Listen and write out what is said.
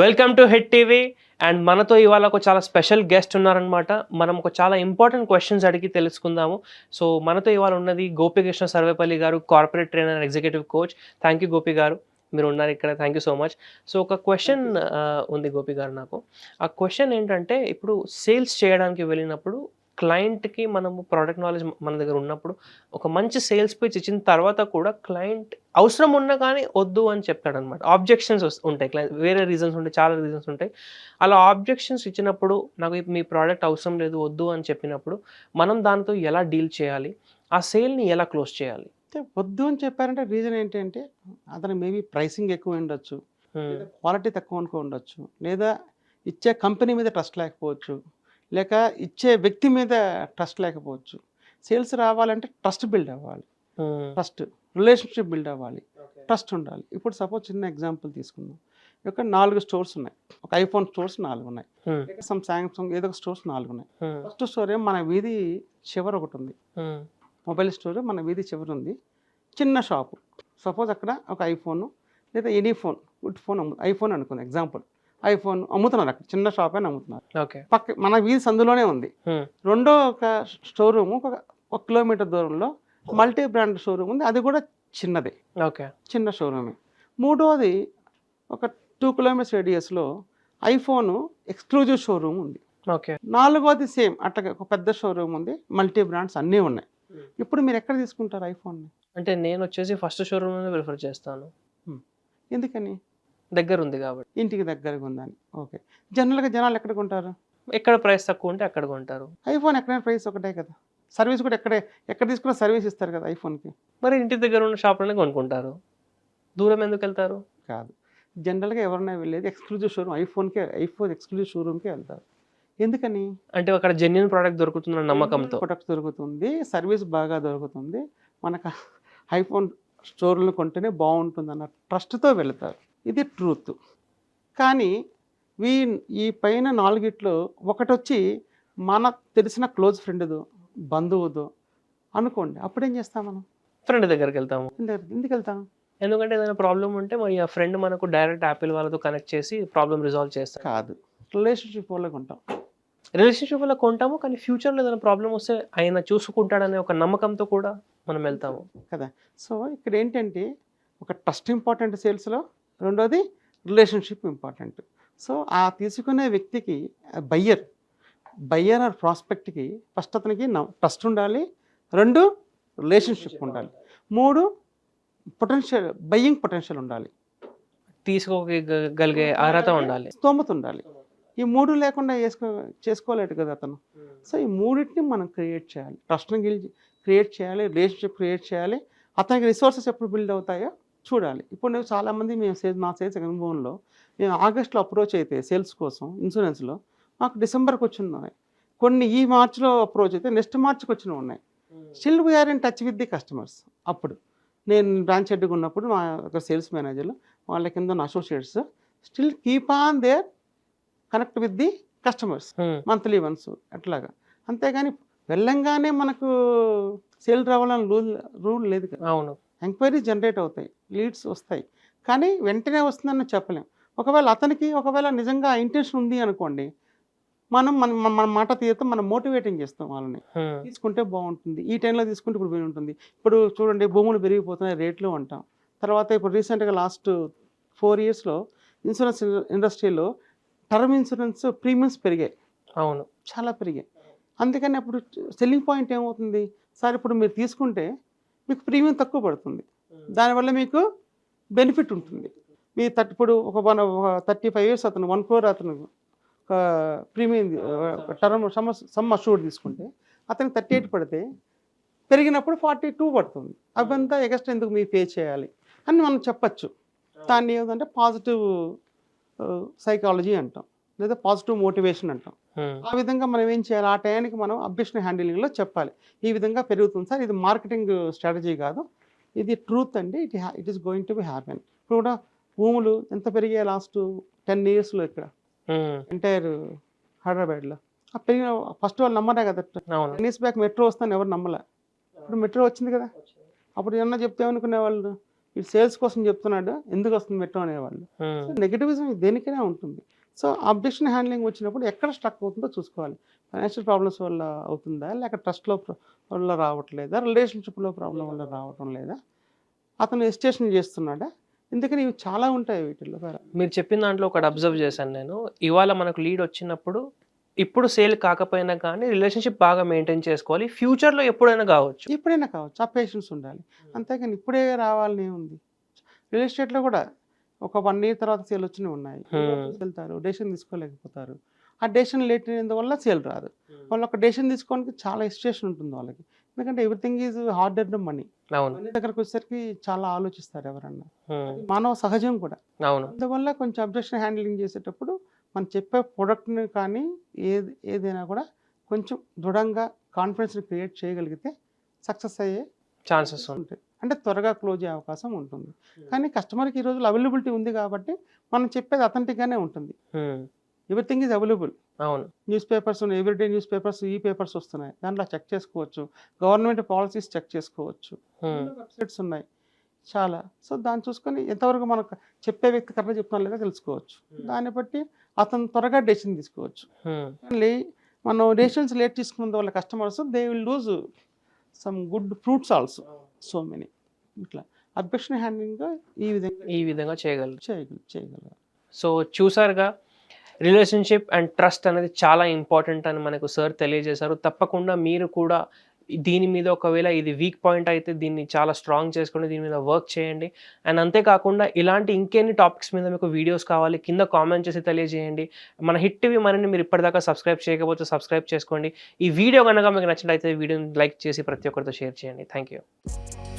Welcome to Hit TV and మనతో ఇవాళ ఒక చాలా స్పెషల్ గెస్ట్ ఉన్నారనమాట మనం ఒక చాలా ఇంపార్టెంట్ క్వశ్చన్స్ అడిగి తెలుసుకుందాము. సో మనతో ఇవాళ ఉన్నది గోపికృష్ణ సర్వేపల్లి గారు corporate trainer executive coach thank you Gopi గారు. మీరు ఉన్నారు ఇక్కడ. Thank you so much so ఒక క్వశ్చన్ ఉంది గోపి గారు నాకు. ఆ క్వశ్చన్ ఏంటంటే ఇప్పుడు సేల్స్ చేయడానికి వెళ్ళినప్పుడు క్లయింట్కి మనము ప్రోడక్ట్ నాలెడ్జ్ మన దగ్గర ఉన్నప్పుడు ఒక మంచి సేల్స్ పిచ్ ఇచ్చిన తర్వాత కూడా క్లయింట్ అవసరం ఉన్నా కానీ వద్దు అని చెప్తాడు అనమాట ఆబ్జెక్షన్స్ ఉంటాయి. క్లయింట్ వేరే రీజన్స్ ఉంటాయి చాలా రీజన్స్ ఉంటాయి. అలా ఆబ్జెక్షన్స్ ఇచ్చినప్పుడు నాకు మీ ప్రోడక్ట్ అవసరం లేదు వద్దు అని చెప్పినప్పుడు మనం దానితో ఎలా డీల్ చేయాలి? ఆ సేల్ని ఎలా క్లోజ్ చేయాలి? వద్దు అని చెప్పారంటే రీజన్ ఏంటంటే అతను మేబీ ప్రైసింగ్ ఎక్కువ ఉండొచ్చు. క్వాలిటీ తక్కువ అనుకో ఉండొచ్చు లేదా ఇచ్చే కంపెనీ మీద ట్రస్ట్ లేకపోవచ్చు. లేక ఇచ్చే వ్యక్తి మీద ట్రస్ట్ లేకపోవచ్చు. సేల్స్ రావాలంటే ట్రస్ట్ బిల్డ్ అవ్వాలి. Hmm. ట్రస్ట్ రిలేషన్షిప్ బిల్డ్ అవ్వాలి. ట్రస్ట్ ఉండాలి. ఇప్పుడు సపోజ్ చిన్న ఎగ్జాంపుల్ తీసుకుందాం. ఒక నాలుగు స్టోర్స్ ఉన్నాయి. ఒక ఐఫోన్ స్టోర్స్ నాలుగు ఉన్నాయి. Hmm. సమ్ సామ్సంగ్ ఏదో ఒక స్టోర్స్ నాలుగు ఉన్నాయి. Hmm. ఫస్ట్ స్టోర్ ఏమో మన వీధి చివర ఒకటి ఉంది. మొబైల్ స్టోర్ మన వీధి చివరి ఉంది. చిన్న షాపు. సపోజ్ అక్కడ ఒక ఐఫోన్ లేదా any phone good phone iPhone అనుకుంది ఎగ్జాంపుల్. ఐఫోన్ అమ్ముతున్నారు అక్కడ చిన్న షాప్ అని అమ్ముతున్నారు. ఓకే. పక్క మన వీధి సందులోనే ఉంది. రెండో ఒక స్టోర్ రూమ్ ఒక ఒక కిలోమీటర్ దూరంలో మల్టీ బ్రాండ్ షోరూమ్ ఉంది. అది కూడా చిన్నదే. ఓకే. చిన్న షోరూమే మూడోది ఒక టూ కిలోమీటర్స్ రేడియస్లో ఐఫోన్ ఎక్స్క్లూజివ్ షోరూమ్ ఉంది. ఓకే. నాలుగోది సేమ్ అట్లా ఒక పెద్ద షోరూమ్ ఉంది. మల్టీ బ్రాండ్స్ అన్నీ ఉన్నాయి. ఇప్పుడు మీరు ఎక్కడ తీసుకుంటారు ఐఫోన్ని? అంటే నేను వచ్చేసి ఫస్ట్ షోరూమ్ ప్రిఫర్ చేస్తాను. ఎందుకని? దగ్గర ఉంది కాబట్టి. ఇంటికి దగ్గరగా ఉందని ఓకే. జనరల్గా జనాలు ఎక్కడ కొంటారు? ఎక్కడ ప్రైస్ తక్కువ ఉంటే అక్కడ కొంటారు. ఐఫోన్ ఎక్కడైనా ప్రైస్ ఒకటే కదా. సర్వీస్ కూడా ఎక్కడే ఎక్కడ తీసుకున్నా సర్వీస్ ఇస్తారు కదా ఐఫోన్కి. మరి ఇంటి దగ్గర ఉన్న షాప్లోనే కొనుక్కుంటారు. దూరం ఎందుకు వెళ్తారు? కాదు. జనరల్గా ఎవరైనా వెళ్ళేది ఎక్స్క్లూజివ్ షోరూమ్ ఐఫోన్కే ఐఫోన్ ఎక్స్క్లూజివ్ షోరూమ్కే వెళ్తారు. ఎందుకని? అంటే అక్కడ జెన్యున్ ప్రోడక్ట్ దొరుకుతున్న నమ్మకంతో. ప్రొడక్ట్ దొరుకుతుంది సర్వీస్ బాగా దొరుకుతుంది. మనకు ఐఫోన్ స్టోర్లు కొంటేనే బాగుంటుంది అన్న ట్రస్ట్తో వెళతారు. ఇది ట్రూత్. కానీ వీ ఈ పైన నాలుగిట్లో ఒకటి వచ్చి మన తెలిసిన క్లోజ్ ఫ్రెండ్దో బంధువుదో అనుకోండి అప్పుడేం చేస్తాం మనం? ఫ్రెండ్ దగ్గరికి వెళ్తాము ఎందుకు వెళ్తాం? ఎందుకంటే ఏదైనా ప్రాబ్లం ఉంటే మరి ఆ ఫ్రెండ్ మనకు డైరెక్ట్ యాపిల్ వాళ్ళతో కనెక్ట్ చేసి ప్రాబ్లం రిజాల్వ్ చేస్తారు కాదు. రిలేషన్షిప్ వాళ్ళకి ఉంటాం రిలేషన్షిప్ వల్ల కొంటాము కానీ ఫ్యూచర్లో ఏదైనా ప్రాబ్లం వస్తే ఆయన చూసుకుంటాడనే ఒక నమ్మకంతో కూడా మనం వెళ్తాము. కదా. సో ఇక్కడ ఏంటంటే ఒక ట్రస్ట్ ఇంపార్టెంట్ సేల్స్లో రెండోది రిలేషన్షిప్ ఇంపార్టెంట్. సో ఆ తీసుకునే వ్యక్తికి బయ్యర్ బయ్యర్ ఆర్ ప్రాస్పెక్ట్కి ఫస్ట్ అతనికి ట్రస్ట్ ఉండాలి. రెండు రిలేషన్షిప్ ఉండాలి. మూడు పొటెన్షియల్ బయ్యింగ్ పొటెన్షియల్ ఉండాలి. తీసుకోగలిగే అర్హత ఉండాలి. స్తోమత ఉండాలి. ఈ మూడు లేకుండా చేసుకో చేసుకోలేడు కదా అతను. సో ఈ మూడింటిని మనం క్రియేట్ చేయాలి. ట్రస్ట్ని గెలిచి క్రియేట్ చేయాలి. రిలేషన్షిప్ క్రియేట్ చేయాలి. అతనికి రిసోర్సెస్ ఎప్పుడు బిల్డ్ అవుతాయో చూడాలి. ఇప్పుడు నేను చాలామంది మేము సేల్స్ మా సేల్స్ అనుభవంలో నేను ఆగస్ట్లో అప్రోచ్ అయితే సేల్స్ కోసం ఇన్సూరెన్స్లో మాకు డిసెంబర్కి వచ్చి ఉన్నాయి కొన్ని ఈ మార్చ్లో అప్రోచ్ అయితే నెక్స్ట్ మార్చ్కి వచ్చినవి ఉన్నాయి. Still we're in touch with the customers అప్పుడు. నేను బ్రాంచ్ హెడ్గా ఉన్నప్పుడు మా ఒక సేల్స్ మేనేజర్లు వాళ్ళ కింద ఉన్న associates still keep on there connect with the customers Hmm. Monthly once అట్లాగా. అంతేగాని వెళ్ళంగానే మనకు సేల్ రావాలని రూల్ రూల్ లేదు కదా. అవును. ఎంక్వైరీస్ జనరేట్ అవుతాయి లీడ్స్ వస్తాయి. కానీ వెంటనే వస్తుందని చెప్పలేం. ఒకవేళ అతనికి ఒకవేళ నిజంగా ఇంటెన్షన్ ఉంది అనుకోండి మనం మన మన- మాట తీయతో మనం మోటివేటింగ్ చేస్తాం వాళ్ళని. తీసుకుంటే బాగుంటుంది. ఈ టైంలో తీసుకుంటే ఇప్పుడు ఉంటుంది ఇప్పుడు చూడండి భూములు పెరిగిపోతున్నాయి రేట్లు అంటాం. తర్వాత ఇప్పుడు రీసెంట్గా లాస్ట్ ఫోర్ ఇయర్స్లో ఇన్సూరెన్స్ ఇండస్ట్రీలో టర్మ్ ఇన్సూరెన్స్ ప్రీమియమ్స్ పెరిగాయి. అవును. చాలా పెరిగాయి. అందుకని అప్పుడు సెల్లింగ్ పాయింట్ ఏమవుతుంది? సార్ ఇప్పుడు మీరు తీసుకుంటే మీకు ప్రీమియం తక్కువ పడుతుంది. దానివల్ల మీకు బెనిఫిట్ ఉంటుంది. మీ థర్టీ ఇప్పుడు ఒక వన్ థర్టీ ఫైవ్ ఇయర్స్ అతను వన్ క్రోర్ అతను ఒక premium term sum sum assured తీసుకుంటే అతనికి థర్టీ ఎయిట్ పడితే పెరిగినప్పుడు ఫార్టీ టూ పడుతుంది అవంతా ఎగస్ట్రా ఎందుకు మీరు పే చేయాలి అని మనం చెప్పచ్చు. దాన్ని ఏదంటే పాజిటివ్ సైకాలజీ అంటాం. లేదా పాజిటివ్ మోటివేషన్ అంటాం. ఆ విధంగా మనం ఏం చేయాలి? ఆ టయానికి మనం అబ్జెక్షన్ హ్యాండిలింగ్లో చెప్పాలి. ఈ విధంగా పెరుగుతుంది సార్. ఇది మార్కెటింగ్ స్ట్రాటజీ కాదు. ఇది ట్రూత్ అండి. It it is going to be happen. ఇప్పుడు కూడా భూములు ఎంత పెరిగాయి లాస్ట్ టెన్ ఇయర్స్లో ఇక్కడ. ఎంటైర్ హైదరాబాద్లో. ఆ పెరిగిన ఫస్ట్ వాళ్ళు నమ్మరే కదా. టెన్ ఇయర్స్ బ్యాక్ మెట్రో వస్తాను ఎవరు నమ్మలే. ఇప్పుడు మెట్రో వచ్చింది కదా. అప్పుడు ఏమన్నా చెప్తే అనుకునే వాళ్ళు ఇటు సేల్స్ కోసం చెప్తున్నాడు. ఎందుకు వస్తుంది పెట్టు అనేవాళ్ళు? నెగిటివిజం దేనికైనా ఉంటుంది. సో అబ్జెక్షన్ హ్యాండ్లింగ్ వచ్చినప్పుడు ఎక్కడ స్టక్ అవుతుందో చూసుకోవాలి. ఫైనాన్షియల్ ప్రాబ్లమ్స్ వల్ల అవుతుందా? లేక ట్రస్ట్లో వల్ల రావట్లేదా? రిలేషన్షిప్లో ప్రాబ్లం వల్ల రావటం లేదా? అతను ఎస్టేషన్ చేస్తున్నాడా? ఎందుకని ఇవి చాలా ఉంటాయి వీటిల్లో. మీరు చెప్పిన దాంట్లో ఒకటి అబ్జర్వ్ చేశాను నేను. ఇవాళ మనకు లీడ్ వచ్చినప్పుడు ఇప్పుడు సేల్ కాకపోయినా కానీ రిలేషన్షిప్ బాగా మెయింటైన్ చేసుకోవాలి. ఫ్యూచర్లో ఎప్పుడైనా కావచ్చు. ఎప్పుడైనా కావచ్చు. ఆ పేషెన్స్ ఉండాలి. అంతేకాని ఇప్పుడే రావాలని ఉంది రియల్ ఎస్టేట్లో కూడా ఒక వన్ ఇయర్ తర్వాత సేల్ వచ్చినవి ఉన్నాయి. వెళ్తారు డెసిషన్ తీసుకోలేకపోతారు. ఆ డెసిషన్ లేట్ అయినందువల్ల సేల్ రాదు. వాళ్ళు ఒక డెసిషన్ తీసుకోవడానికి చాలా ఎస్టేషన్ ఉంటుంది వాళ్ళకి. ఎందుకంటే everything is harder the money money దగ్గరకు వచ్చేసరికి చాలా ఆలోచిస్తారు ఎవరన్నా. మానవ సహజం కూడా. అందువల్ల కొంచెం అబ్జెక్షన్ హ్యాండ్లింగ్ చేసేటప్పుడు మనం చెప్పే ప్రోడక్ట్ని కానీ ఏది ఏదైనా కూడా కొంచెం దృఢంగా కాన్ఫిడెన్స్ని క్రియేట్ చేయగలిగితే సక్సెస్ అయ్యే ఛాన్సెస్ ఉంటాయి. అంటే త్వరగా క్లోజ్ అయ్యే అవకాశం ఉంటుంది. కానీ కస్టమర్కి ఈ రోజులు అవైలబిలిటీ ఉంది కాబట్టి మనం చెప్పేది అథెంటిక్గానే ఉంటుంది. Um, everything is available. అవును. న్యూస్ పేపర్స్ ఉన్నాయి. ఎవ్రీడే న్యూస్ పేపర్స్ ఈ పేపర్స్ వస్తున్నాయి. దాంట్లో చెక్ చేసుకోవచ్చు. గవర్నమెంట్ పాలసీస్ చెక్ చేసుకోవచ్చు. ఉమ్, వెబ్సైట్స్ ఉన్నాయి. చాలా. సో దాన్ని చూసుకొని ఎంతవరకు మనకు చెప్పే వ్యక్తి కరెక్ట్గా చెప్తున్నా లేదా తెలుసుకోవచ్చు. దాన్ని బట్టి అతను త్వరగా డెసిషన్ తీసుకోవచ్చు. మనం డెసిషన్స్ లేట్ తీసుకున్న వాళ్ళ customers they will lose some good fruits also. So many ఇట్లా. అబ్జెక్షన్ హ్యాండ్లింగ్ ఈ విధంగా ఈ విధంగా చేయగలరు. చేయగల చేయగలరు. సో చూసారుగా రిలేషన్షిప్ అండ్ ట్రస్ట్ అనేది చాలా ఇంపార్టెంట్ అని మనకు సార్ తెలియజేశారు. తప్పకుండా మీరు కూడా దీని మీద ఒకవేళ ఇది వీక్ పాయింట్ అయితే దీన్ని చాలా స్ట్రాంగ్ చేసుకోండి దీని మీద వర్క్ చేయండి. అండ్ అంతేకాకుండా ఇలాంటి ఇంకెన్ని టాపిక్స్ మీద మీకు వీడియోస్ కావాలి కింద కామెంట్ చేసి తెలియజేయండి. మన హిట్ టీవీ మనని మీరు ఇప్పటిదాకా సబ్స్క్రైబ్ చేయకపోతే సబ్స్క్రైబ్ చేసుకోండి. ఈ వీడియో కనుక మీకు నచ్చినట్లయితే వీడియోని లైక్ చేసి ప్రతి ఒక్కరితో షేర్ చేయండి. Thank you